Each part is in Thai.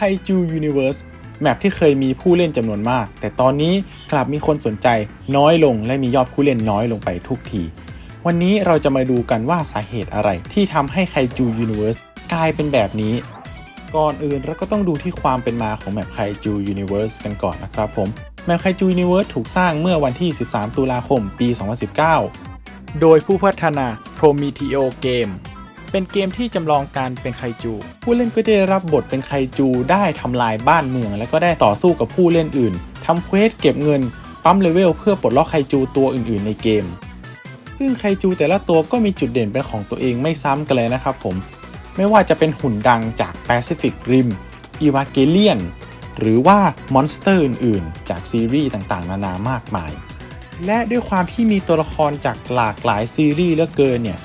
ไคจูยูนิเว r ร์สแมปที่เคยมีผู้เล่นจำนวนมาก แต่ตอนนี้กลับมีคนสนใจน้อยลงและมียอดผู้เล่นน้อยลงไปทุกที วันนี้เราจะมาดูกันว่าสาเหตุอะไรที่ทำให้ไคจูยูนิเว r ร์สกลายเป็นแบบนี้ ก่อนอื่นเราก็ต้องดูที่ความเป็นมาของแมปไคจูยูนิเว r ร์สกันก่อนนะครับผม แมปไคจูยูนิเว r ร์สถูกสร้างเมื่อวันที่ 13 ตุลาคม ปี 2019 โดยผู้พัฒนา Prometeo Game เป็นเกมที่จำลองการเป็นไคจู ผู้เล่นก็ได้รับบทเป็นไคจูได้ทำลายบ้านเมือง และก็ได้ต่อสู้กับผู้เล่นอื่นทำเควสเก็บเงิน ปั๊มเลเวลเพื่อปลดล็อกไคจูตัวอื่นๆ ในเกม ซึ่งไคจูแต่ละตัวก็มีจุดเด่นเป็นของตัวเองไม่ซ้ำกันเลยนะครับผม ไม่ว่าจะเป็นหุ่นดังจาก Pacific Rim Evangelion หรือว่ามอนสเตอร์อื่นๆ จากซีรีส์ต่างๆ นานามากมาย และด้วยความที่มีตัวละครจากหลากหลายซีรีส์เหลือเกินเนี่ย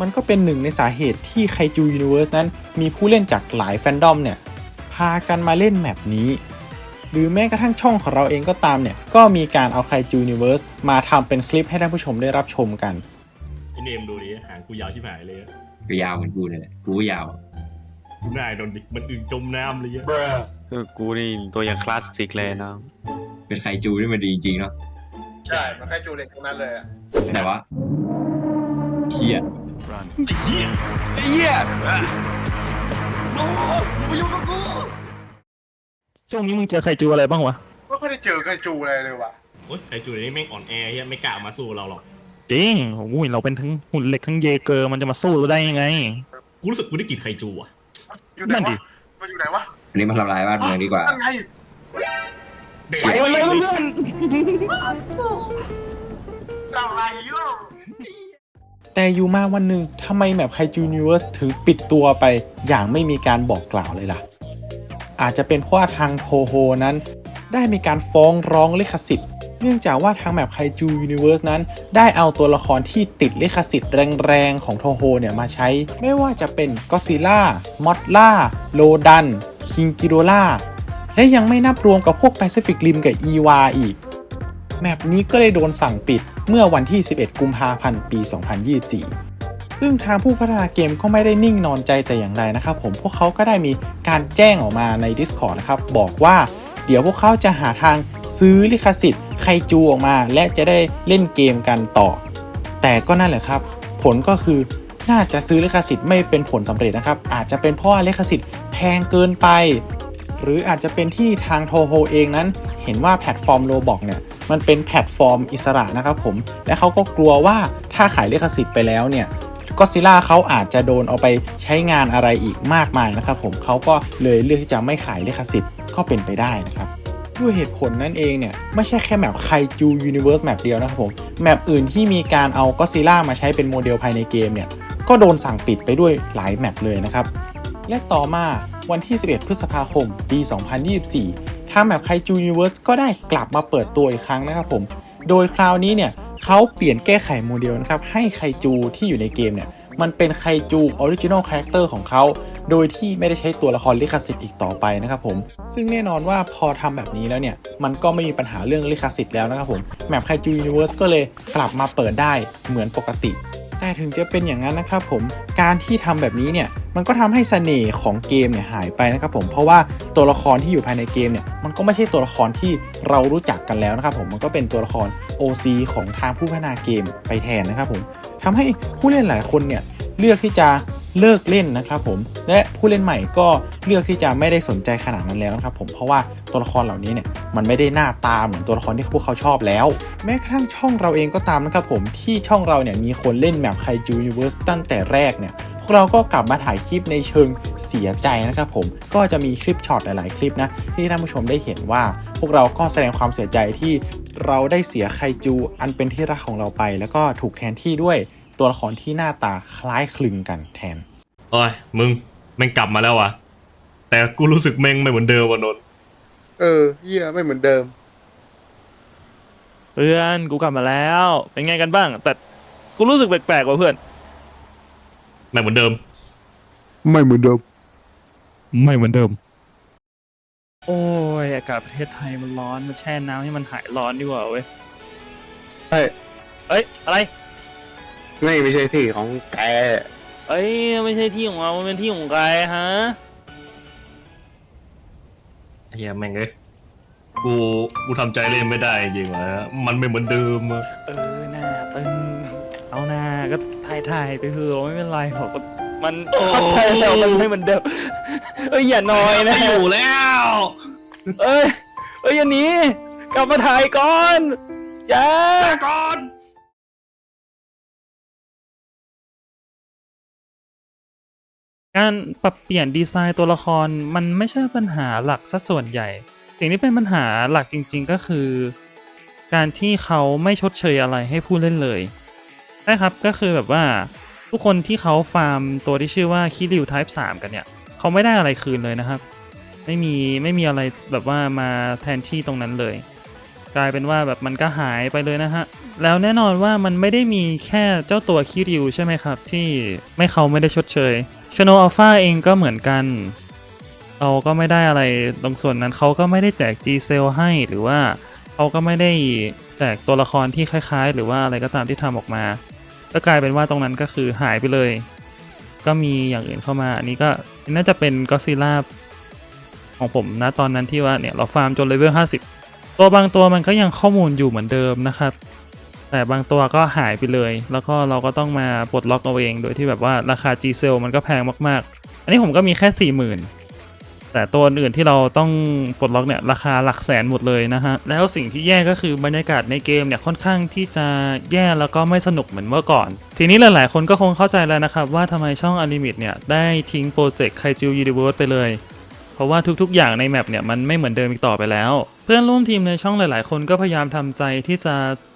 มันก็เป็นหนึ่งในสาเหตุที่ไคจูยูนิเว r ร์สนั้น มีผู้เล่นจากหลายแฟนดอมเนี่ย พากันมาเล่นแมปนี้ หรือแม้กระทั่งช่องของเราเองก็ตามเนี่ย ก็มีการเอาไคจูยูนิเว r ร์สมาทำเป็นคลิปให้ท่านผู้ชมได้รับชมกันไอเนมดูดิหางกูยาวชิบหายเลยอะก็ยาวเหมือนกูเนี่ยแหละกูก็ยาวดูหน้าไอ้โดนดิมันอึ่งจมน้ำเลยอะคือกูนี่ตัวอย่างคลาสสิกเลยนะเป็นไคจูที่มันดีจริงๆเนาะใช่ มันแค่จูเล็กทั้งนั้นเลยอะแต่ว่าเฮีย ไอ้เหี้ยไอ้เหี้ยโอ้อย่ามายุ่งกับกูช่วงนี้มึงเจอไคจูอะไรบ้างวะไม่ค่อยได้เจอไคจูอะไรเลยว่ะโอ๊ยไอ้จูนี่แม่งอ่อนแอเฮียไม่กล้ามาสู้เราหรอกจริงโอ้ยเราเป็นทั้งหุ่นเหล็กทั้งเยเกอร์มันจะมาสู้เราได้ยังไง กูรู้สึกกูได้กลิ่นไคจูอะอยู่ไหนนั่นดิ วะมันอยู่ไหนวะอันนี้มาทำลายบ้านเมืองดีกว่า นั่นไงเด็กไปกันเลยเพื่อน แต่อยู่มาวันหนึ่งทำไมแมปไคจูนิเว r ร์สถึงปิดตัวไปอย่างไม่มีการบอกกล่าวเลยล่ะ อาจจะเป็นเพราะว่าทางโทโฮนั้น ได้มีการฟ้องร้องลิขสิทธิ์ เนื่องจากว่าทางแมปไคจูยูนิเว r ร์สนั้น ได้เอาตัวละครที่ติดลิขสิทธิ์แรงๆ ของโทโฮเนี่ยมาใช้ ไม่ว่าจะเป็นก็ซิล่ามอดล่าโลดันคิงกิโดล่าและยังไม่นับรวมกับพวกแปซิฟิกริมกับอีวาอีก แมปนี้ก็เลยโดนสั่งปิดเมื่อวันที่ 11 กุมภาพันธ์ ปี 2024 ซึ่งทางผู้พัฒนาเกมก็ไม่ได้นิ่งนอนใจแต่อย่างใดนะครับผม พวกเขาก็ได้มีการแจ้งออกมาใน Discord นะครับ บอกว่าเดี๋ยวพวกเขาจะหาทางซื้อลิขสิทธิ์ไคจูออกมา และจะได้เล่นเกมกันต่อ แต่ก็นั่นแหละครับ ผลก็คือน่าจะซื้อลิขสิทธิ์ไม่เป็นผลสำเร็จนะครับ อาจจะเป็นเพราะลิขสิทธิ์แพงเกินไป หรืออาจจะเป็นที่ทางโทโฮเองนั้น เห็นว่าแพลตฟอร์มโลบอกเนี่ย มันเป็นแพลตฟอร์มอิสระนะครับผม และเขาก็กลัวว่าถ้าขายลิขสิทธิ์ไปแล้วเนี่ยก็ซิล่าเขาอาจจะโดนเอาไปใช้งานอะไรอีกมากมายนะครับผมเขาก็เลยเลือกที่จะไม่ขายลิขสิทธิ์ก็เป็นไปได้นะครับด้วยเหตุผลนั่นเองเนี่ย ไม่ใช่แค่แมปไคจูยูนิเว r ร์สแมปเดียวนะครับผม แมปอื่นที่มีการเอาก็ซิล่ามาใช้เป็นโมเดลภายในเกมเนี่ย ก็โดนสั่งปิดไปด้วยหลายแมปเลยนะครับ และต่อมาวันที่ 11 พฤษภาคม ปี 2024 ทาแมปไคจูยูนิเว r ร์สก็ได้กลับมาเปิดตัวอีกครั้งนะครับผม โดยคราวนี้เนี่ยเขาเปลี่ยนแก้ไขโมเดลนะครับ ให้ไคจูที่อยู่ในเกมเนี่ย มันเป็นไคจูออริจินอลคาแรคเตอร์ของเขา โดยที่ไม่ได้ใช้ตัวละครลิขสิทธิ์อีกต่อไปนะครับผม ซึ่งแน่นอนว่าพอทำแบบนี้แล้วเนี่ย มันก็ไม่มีปัญหาเรื่องลิขสิทธิ์แล้วนะครับผม แมปไคจูยูนิเว r ร์สก็เลยกลับมาเปิดได้เหมือนปกติ แต่ถึงจะเป็นอย่างนั้นนะครับผมการที่ทำแบบนี้เนี่ยมันก็ทำให้เสน่ห์ของเกมเนี่ยหายไปนะครับผมเพราะว่าตัวละครที่อยู่ภายในเกมเนี่ยมันก็ไม่ใช่ตัวละครที่เรารู้จักกันแล้วนะครับผมมันก็เป็นตัวละคร OC ของทางผู้พัฒนาเกมไปแทนนะครับผมทำให้ผู้เล่นหลายคนเนี่ยเลือกที่จะ เลิกเล่นนะครับผมและผู้เล่นใหม่ก็เลือกที่จะไม่ได้สนใจขนาดนั้นแล้วนะครับผมเพราะว่าตัวละครเหล่านี้เนี่ยมันไม่ได้หน้าตาเหมือนตัวละครที่พวกเขาชอบแล้ว แม้กระทั่งช่องเราเองก็ตามนะครับผมที่ช่องเราเนี่ยมีคนเล่นแมปไคจูยูนิเว r ร์สตั้งแต่แรกเนี่ยพวกเราก็กลับมาถ่ายคลิปในเชิงเสียใจนะครับผมก็จะมีคลิปช็อตหลาย ๆ คลิปนะที่ท่านผู้ชมได้เห็นว่า พวกเราก็แสดงความเสียใจที่เราได้เสียไคจูอันเป็นที่รักของเราไป แล้วก็ถูกแทนที่ด้วย ตัวละครที่หน้าตาคล้ายคลึงกันแทนโอ้ยมึงแม่งกลับมาแล้ววะแต่กูรู้สึกแม่งไม่เหมือนเดิมว่ะนนท์เออเหี้ยไม่เหมือนเดิม เพื่อนกูกลับมาแล้ว เป็นไงกันบ้าง แต่กูรู้สึกแปลกๆว่ะเพื่อน ไม่เหมือนเดิม ไม่เหมือนเดิม ไม่เหมือนเดิม โอ้ยอากาศประเทศไทยมันร้อนมาแช่น้ำให้มันหายร้อนดีกว่าเว้ยเฮ้ยเอ้ย อะไร ไม่ไม่ใช่ที่ของแกเอ้ยไม่ใช่ที่ของเรา มันเป็นที่ของใครฮะ เฮียแม่งเอ้ยกูกูทำใจเล่นไม่ได้จริงๆวะมันไม่เหมือนเดิมอะเออหน้าตึงเอาหน้าก็ถ่ายถ่ายๆไปเถอะไม่เป็นไรหรอกมันเข้าใจแล้วมันไม่เหมือนเดิมเอ้ยอย่าน้อยนะไม่อยู่แล้ว เอ้ยเอ้ยอย่าหนีกลับมาถ่ายก่อนอย่าลาก่อน การปรับเปลี่ยนดีไซน์ตัวละครมันไม่ใช่ปัญหาหลักซะส่วนใหญ่ สิ่งที่เป็นปัญหาหลักจริง ๆ ก็คือ การที่เขาไม่ชดเชยอะไรให้ผู้เล่นเลยใช่ครับก็คือแบบว่าทุกคนที่เขาฟาร์มตัวที่ชื่อว่าคิริว Type 3กันเนี่ยเขาไม่ได้อะไรคืนเลยนะครับ ไม่มีไม่มีอะไรแบบว่ามาแทนที่ตรงนั้นเลย กลายเป็นว่าแบบมันก็หายไปเลยนะฮะแล้วแน่นอนว่ามันไม่ได้มีแค่เจ้าตัวคิริวใช่ไหมครับ ที่ไม่เขาไม่ได้ชดเชย ชโนอัลฟาเองก็เหมือนกันเราก็ไม่ได้อะไรตรงส่วนนั้นเขาก็ไม่ได้แจก G เซลให้หรือว่าเขาก็ไม่ได้แจกตัวละครที่คล้ายๆ หรือว่าอะไรก็ตามที่ทำออกมา ก็กลายเป็นว่าตรงนั้นก็คือหายไปเลย ก็มีอย่างอื่นเข้ามา อันนี้ก็น่าจะเป็นก็ซิล่าของผมนะตอนนั้นที่ว่าเนี่ยเราฟาร์มจนเลเวล50 ตัวบางตัวมันก็ยังข้อมูลอยู่เหมือนเดิมนะครับ แต่บางตัวก็หายไปเลย แล้วก็เราก็ต้องมาปลดล็อกเอาเอง โดยที่แบบว่าราคา G เซลมันก็แพงมากๆ อันนี้ผมก็มีแค่ 40,000 แต่ตัวอื่นที่เราต้องปลดล็อกเนี่ยราคาหลักแสนหมดเลยนะฮะ แล้วสิ่งที่แย่ก็คือบรรยากาศในเกมเนี่ยค่อนข้างที่จะแย่แล้วก็ไม่สนุกเหมือนเมื่อก่อน ทีนี้หลายๆ คนก็คงเข้าใจแล้วนะครับว่าทำไมช่อง Unlimit เนี่ยได้ทิ้งโปรเจกต์ Kaiju Universe ไปเลยเพราะว่าทุกๆ อย่างในแมปเนี่ยมันไม่เหมือนเดิมอีกต่อไปแล้ว เพื่อนร่วมทีมในช่องหลายๆ คนก็พยายามทำใจที่จะ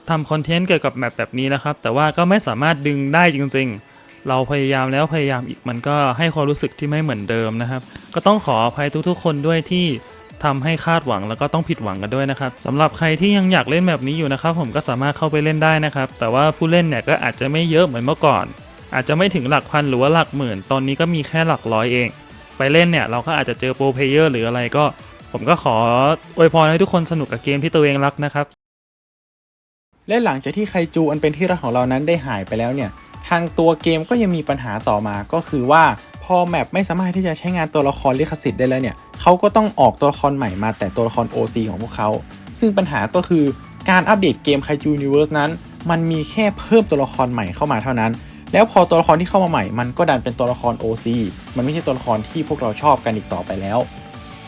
ทำคอนเทนต์เกี่ยวกับแมปแบบนี้นะครับ แต่ว่าก็ไม่สามารถดึงได้จริงๆ เราพยายามแล้วพยายามอีกมันก็ให้ความรู้สึกที่ไม่เหมือนเดิมนะครับ ก็ต้องขออภัยทุกๆ คนด้วยที่ทำให้คาดหวังแล้วก็ต้องผิดหวังกันด้วยนะครับสำหรับใครที่ยังอยากเล่นแบบนี้อยู่นะครับ ผมก็สามารถเข้าไปเล่นได้นะครับ แต่ว่าผู้เล่นเนี่ยก็อาจจะไม่เยอะเหมือนเมื่อก่อน อาจจะไม่ถึงหลักพันหรือว่าหลักหมื่น ตอนนี้ก็มีแค่หลักร้อยเอง ไปเล่นเนี่ยเราก็อาจจะเจอโปรเพเยอร์หรืออะไรก็ ผมก็ขออวยพรให้ทุกคนสนุกกับเกมที่ตัวเองรักนะครับ และหลังจากที่ไคจูอันเป็นที่รักของเรานั้นได้หายไปแล้วเนี่ยทางตัวเกมก็ยังมีปัญหาต่อมาก็คือว่าพอแมปไม่สามารถที่จะใช้งานตัวละครลิขสิทธิ์ได้แล้วเนี่ยเขาก็ต้องออกตัวละครใหม่มาแต่ตัวละคร OC ของพวกเขาซึ่งปัญหาก็คือการอัปเดตเกมไคจูนิเวิร์สนั้น มันมีแค่เพิ่มตัวละครใหม่เข้ามาเท่านั้น แล้วพอตัวละครที่เข้ามาใหม่ มันก็ดันเป็นตัวละคร OC มันไม่ใช่ตัวละครที่พวกเราชอบกันอีกต่อไปแล้ว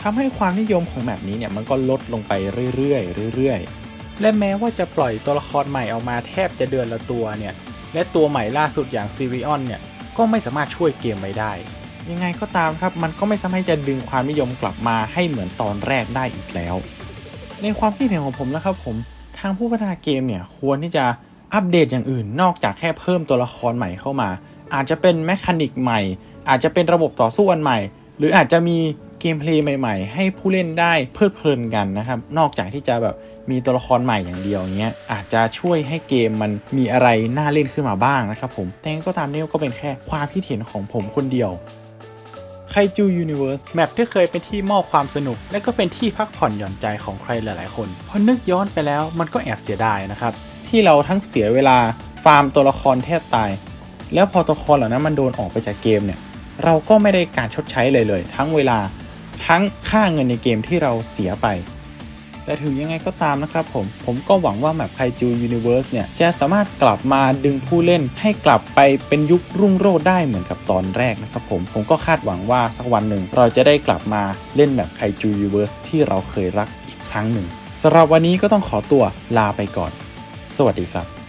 ทำให้ความนิยมของแมปนี้เนี่ยมันก็ลดลงไปเรื่อยๆเรื่อยๆ และแม้ว่าจะปล่อยตัวละครใหม่ออกมาแทบจะเดือนละตัวเนี่ย และตัวใหม่ล่าสุดอย่างซีวิออนเนี่ย ก็ไม่สามารถช่วยเกมไว้ได้ ยังไงก็ตามครับ มันก็ไม่สามารถจะดึงความนิยมกลับมาให้เหมือนตอนแรกได้อีกแล้ว ในความคิดเห็นของผมนะครับผม ทางผู้พัฒนาเกมเนี่ยควรที่จะอัปเดตอย่างอื่น นอกจากแค่เพิ่มตัวละครใหม่เข้ามา อาจจะเป็นแมคานิกใหม่ อาจจะเป็นระบบต่อสู้อันใหม่ หรืออาจจะมีเกมเพลย์ใหม่ ๆ ให้ผู้เล่นได้เพลิดเพลินกันนะครับ นอกจากที่จะแบบ มีตัวละครใหม่อย่างเดียวเงี้ยอาจจะช่วยให้เกมมันมีอะไรน่าเล่นขึ้นมาบ้างนะครับผมแต่ก็ตามเนี่ยก็เป็นแค่ความคิดเห็นของผมคนเดียวไคจูยูนิเวิร์สแมปที่เคยเป็นที่มอบความสนุก และก็เป็นที่พักผ่อนหย่อนใจของใครหลาย ๆ คนพอนึกย้อนไปแล้วมันก็แอบเสียดายนะครับ ที่เราทั้งเสียเวลาฟาร์มตัวละครแทบตาย แล้วพอตัวละครเหล่านั้นมันโดนออกไปจากเกมเนี่ยเราก็ไม่ได้การชดใช้เลยเลย ทั้งเวลาทั้งค่าเงินในเกมที่เราเสียไป แต่ถึงยังไงก็ตามนะครับผม ผมก็หวังว่าแมปไคจูยูนิเวิร์สเนี่ย จะสามารถกลับมาดึงผู้เล่นให้กลับไปเป็นยุครุ่งโรจน์ได้เหมือนกับตอนแรกนะครับผม ผมก็คาดหวังว่าสักวันหนึ่งเราจะได้กลับมาเล่นแบบไคจูยูนิเวิร์สที่เราเคยรักอีกครั้งหนึ่งสำหรับวันนี้ก็ต้องขอตัวลาไปก่อน สวัสดีครับ